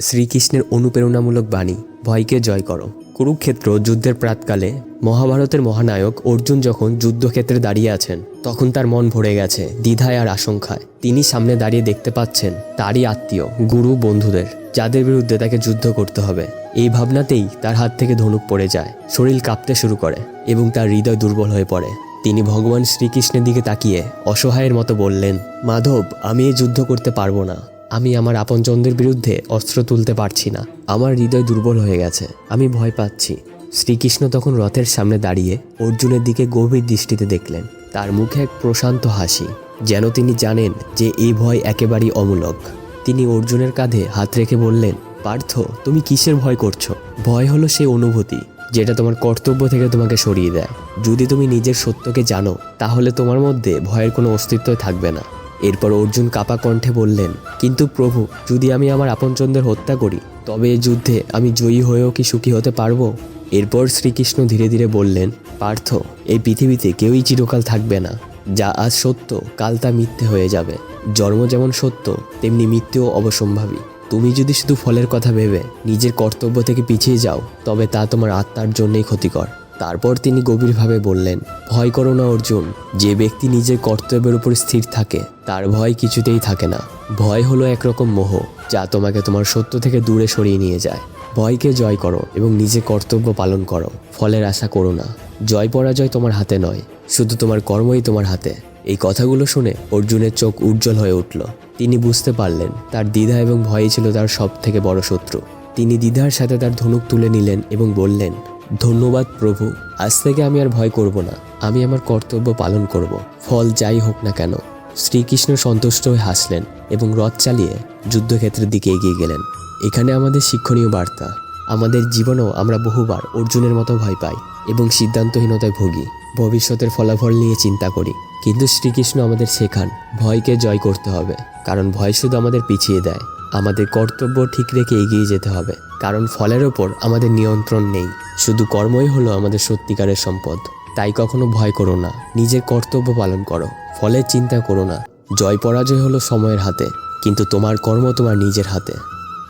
শ্রীকৃষ্ণের অনুপ্রেরণামূলক বাণী, ভয়কে জয় করো। কুরুক্ষেত্র যুদ্ধের প্রাতকালে মহাভারতের মহানায়ক অর্জুন যখন যুদ্ধক্ষেত্রে দাঁড়িয়ে আছেন, তখন তার মন ভরে গেছে, দ্বিধায় আর আশঙ্কায়। তিনি সামনে দাঁড়িয়ে দেখতে পাচ্ছেন, তারই আত্মীয়, গুরু, বন্ধুদের, যাদের বিরুদ্ধে তাকে যুদ্ধ করতে হবে। এই ভাবনাতেই তার হাত থেকে ধনুক পড়ে যায়, শরীর কাঁপতে শুরু করে এবং তার হৃদয় দুর্বল হয়ে পড়ে। তিনি ভগবান শ্রীকৃষ্ণের দিকে তাকিয়ে অসহায়ের মতো বললেন, মাধব, আমি এই যুদ্ধ করতে পারব না। আমি আমার আপনজনদের বিরুদ্ধে অস্ত্র তুলতে পারছি না। আমার হৃদয় দুর্বল হয়ে গেছে। আমি ভয় পাচ্ছি। শ্রীকৃষ্ণ তখন রথের সামনে দাঁড়িয়ে অর্জুনের দিকে গভীর দৃষ্টিতে দেখলেন। তার মুখে এক প্রশান্ত হাসি, যেন তিনি জানেন যে এই ভয় একেবারেই অমূলক। তিনি অর্জুনের কাঁধে হাত রেখে বললেন, পার্থ, তুমি কিসের ভয় করছ? ভয় হলো সেই অনুভূতি, যেটা তোমার কর্তব্য থেকে তোমাকে সরিয়ে দেয়। যদি তুমি নিজের সত্যকে জানো, তাহলে তোমার মধ্যে ভয়ের কোনো অস্তিত্বই থাকবে না। এরপর অর্জুন কাপা কণ্ঠে বললেন, কিন্তু প্রভু, যদি আমি আমার আপনজনদের হত্যা করি, তবে এই যুদ্ধে আমি জয়ী হয়েও কি সুখী হতে পারব? এরপর শ্রীকৃষ্ণ ধীরে ধীরে বললেন, পার্থ, এই পৃথিবীতে কেউই চিরকাল থাকবে না। যা আজ সত্য, কাল তা মিথ্যে হয়ে যাবে। জন্ম যেমন সত্য, তেমনি মৃত্যুও অবসম্ভাবী। তুমি যদি শুধু ফলের কথা ভেবে নিজের কর্তব্য থেকে পিছিয়ে যাও, তবে তা তোমার আত্মার জন্যই ক্ষতিকর। তারপর তিনি গভীরভাবে বললেন, ভয় করো না, অর্জুন। যে ব্যক্তি নিজের কর্তব্যের উপর স্থির থাকে, তার ভয় কিছুতেই থাকে না। ভয় হলো একরকম মোহ, যা তোমাকে তোমার সত্য থেকে দূরে সরিয়ে নিয়ে যায়। ভয়কে জয় করো এবং নিজে কর্তব্য পালন করো। ফলের আশা করো না। জয় পরাজয় তোমার হাতে নয়, শুধু তোমার কর্মই তোমার হাতে। এই কথাগুলো শুনে অর্জুনের চোখ উজ্জ্বল হয়ে উঠল। তিনি বুঝতে পারলেন, তার দ্বিধা এবং ভয়ই ছিল তার সব থেকে বড় শত্রু। তিনি দ্বিধার সাথে তার ধনুক তুলে নিলেন এবং বললেন ধন্যবাদ প্রভু। আজ থেকে আমি আর ভয় করব না। আমি আমার কর্তব্য পালন করব। ফল যাই হোক না কেন, শ্রীকৃষ্ণ সন্তুষ্ট হয়ে হাসলেন এবং রথ চালিয়ে যুদ্ধক্ষেত্রের দিকে এগিয়ে গেলেন। এখানে আমাদের শিক্ষণীয় বার্তা, আমাদের জীবনেও আমরা বহুবার অর্জুনের মতো ভয় পাই এবং সিদ্ধান্তহীনতায় ভুগি। ভবিষ্যতের ফলাফল নিয়ে চিন্তা করি। কিন্তু শ্রীকৃষ্ণ আমাদের শেখান, ভয়কে জয় করতে হবে, কারণ ভয় শুধু আমাদের পিছিয়ে দেয়। আমাদের কর্তব্য ঠিক রেখে এগিয়ে যেতে হবে, কারণ ফলের ওপর আমাদের নিয়ন্ত্রণ নেই। শুধু কর্মই হলো আমাদের সত্যিকারের সম্পদ। তাই কখনো ভয় করো না, নিজের কর্তব্য পালন করো, ফলের চিন্তা করো না। জয় পরাজয় হলো সময়ের হাতে, কিন্তু তোমার কর্ম তোমার নিজের হাতে।